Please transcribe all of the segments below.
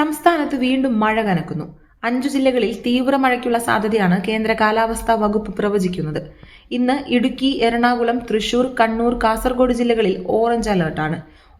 സംസ്ഥാനത്ത് വീണ്ടും മഴ കനക്കുന്നു. അഞ്ചു ജില്ലകളിൽ തീവ്ര മഴയ്ക്കുള്ള സാധ്യതയാണ് കേന്ദ്ര കാലാവസ്ഥാ വകുപ്പ് പ്രവചിക്കുന്നത്. ഇന്ന് ഇടുക്കി എറണാകുളം തൃശൂർ കണ്ണൂർ കാസർഗോഡ് ജില്ലകളിൽ ഓറഞ്ച് അലർട്ടാണ്.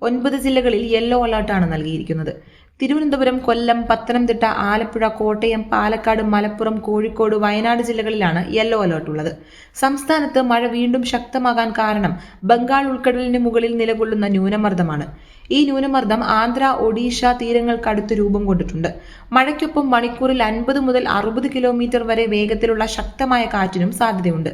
ഒൻപത് ജില്ലകളിൽ യെല്ലോ അലർട്ടാണ് നൽകിയിരിക്കുന്നത്. തിരുവനന്തപുരം കൊല്ലം പത്തനംതിട്ട ആലപ്പുഴ കോട്ടയം പാലക്കാട് മലപ്പുറം കോഴിക്കോട് വയനാട് ജില്ലകളിലാണ് യെല്ലോ അലേർട്ട് ഉള്ളത്. സംസ്ഥാനത്ത് മഴ വീണ്ടും ശക്തമാകാൻ കാരണം ബംഗാൾ ഉൾക്കടലിന് മുകളിൽ നിലകൊള്ളുന്ന ന്യൂനമർദ്ദമാണ്. ഈ ന്യൂനമർദ്ദം ആന്ധ്ര ഒഡീഷ തീരങ്ങൾക്കടുത്ത് രൂപം കൊണ്ടിട്ടുണ്ട്. മഴയ്ക്കൊപ്പം മണിക്കൂറിൽ അൻപത് മുതൽ അറുപത് കിലോമീറ്റർ വരെ വേഗത്തിലുള്ള ശക്തമായ കാറ്റിനും സാധ്യതയുണ്ട്.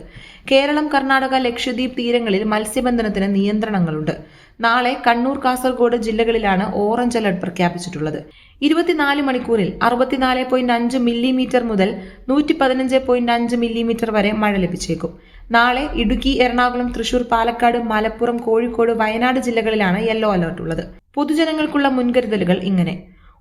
കേരളം കർണാടക ലക്ഷദ്വീപ് തീരങ്ങളിൽ മത്സ്യബന്ധനത്തിന് നിയന്ത്രണങ്ങളുണ്ട്. നാളെ കണ്ണൂർ കാസർഗോഡ് ജില്ലകളിലാണ് ഓറഞ്ച് അലർട്ട് പ്രഖ്യാപിച്ചിട്ടുള്ളത്. ഇരുപത്തിനാല് മണിക്കൂറിൽ അറുപത്തിനാല് പോയിന്റ് അഞ്ച് മില്ലിമീറ്റർ മുതൽ നൂറ്റി പതിനഞ്ച് പോയിന്റ് അഞ്ച് മില്ലിമീറ്റർ വരെ മഴ ലഭിച്ചേക്കും. നാളെ ഇടുക്കി എറണാകുളം തൃശൂർ പാലക്കാട് മലപ്പുറം കോഴിക്കോട് വയനാട് ജില്ലകളിലാണ് യെല്ലോ അലർട്ട് ഉള്ളത്. പൊതുജനങ്ങൾക്കുള്ള മുൻകരുതലുകൾ ഇങ്ങനെ.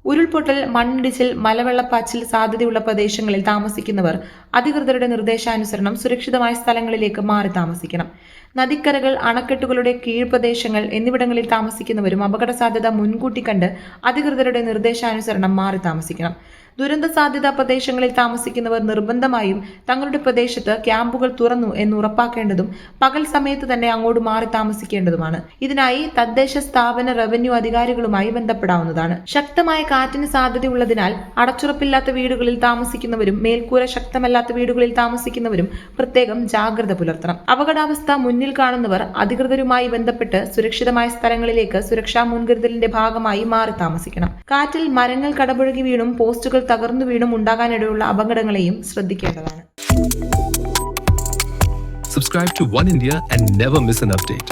ഉരുൾപൊട്ടൽ മണ്ണിടിച്ചിൽ മലവെള്ളപ്പാച്ചിൽ സാധ്യതയുള്ള പ്രദേശങ്ങളിൽ താമസിക്കുന്നവർ അധികൃതരുടെ നിർദ്ദേശാനുസരണം സുരക്ഷിതമായ സ്ഥലങ്ങളിലേക്ക് മാറി താമസിക്കണം. നദിക്കരകൾ അണക്കെട്ടുകളുടെ കീഴ്പ്രദേശങ്ങൾ എന്നിവിടങ്ങളിൽ താമസിക്കുന്നവരും അപകട സാധ്യത മുൻകൂട്ടി കണ്ട് അധികൃതരുടെ നിർദ്ദേശാനുസരണം മാറി താമസിക്കണം. ദുരന്ത സാധ്യതാ പ്രദേശങ്ങളിൽ താമസിക്കുന്നവർ നിർബന്ധമായും തങ്ങളുടെ പ്രദേശത്ത് ക്യാമ്പുകൾ തുറന്നു എന്ന് ഉറപ്പാക്കേണ്ടതും പകൽ സമയത്ത് തന്നെ അങ്ങോട്ട് മാറി താമസിക്കേണ്ടതുമാണ്. ഇതിനായി തദ്ദേശ സ്ഥാപന റവന്യൂ അധികാരികളുമായി ബന്ധപ്പെടാവുന്നതാണ്. ശക്തമായ കാറ്റിന് സാധ്യതയുള്ളതിനാൽ അടച്ചുറപ്പില്ലാത്ത വീടുകളിൽ താമസിക്കുന്നവരും മേൽക്കൂര ശക്തമല്ലാത്ത വീടുകളിൽ താമസിക്കുന്നവരും പ്രത്യേകം ജാഗ്രത പുലർത്തണം. അപകടാവസ്ഥ മുന്നിൽ കാണുന്നവർ അധികൃതരുമായി ബന്ധപ്പെട്ട് സുരക്ഷിതമായ സ്ഥലങ്ങളിലേക്ക് സുരക്ഷാ മുൻകരുതലിന്റെ ഭാഗമായി മാറി താമസിക്കണം. കാറ്റിൽ മരങ്ങൾ കടപുഴകി വീണും പോസ്റ്റുകൾ തകർന്നു വീണും ഉണ്ടാകാനിടയുള്ള അപകടങ്ങളെയും ശ്രദ്ധിക്കേണ്ടതാണ്. Subscribe to one India and never miss an update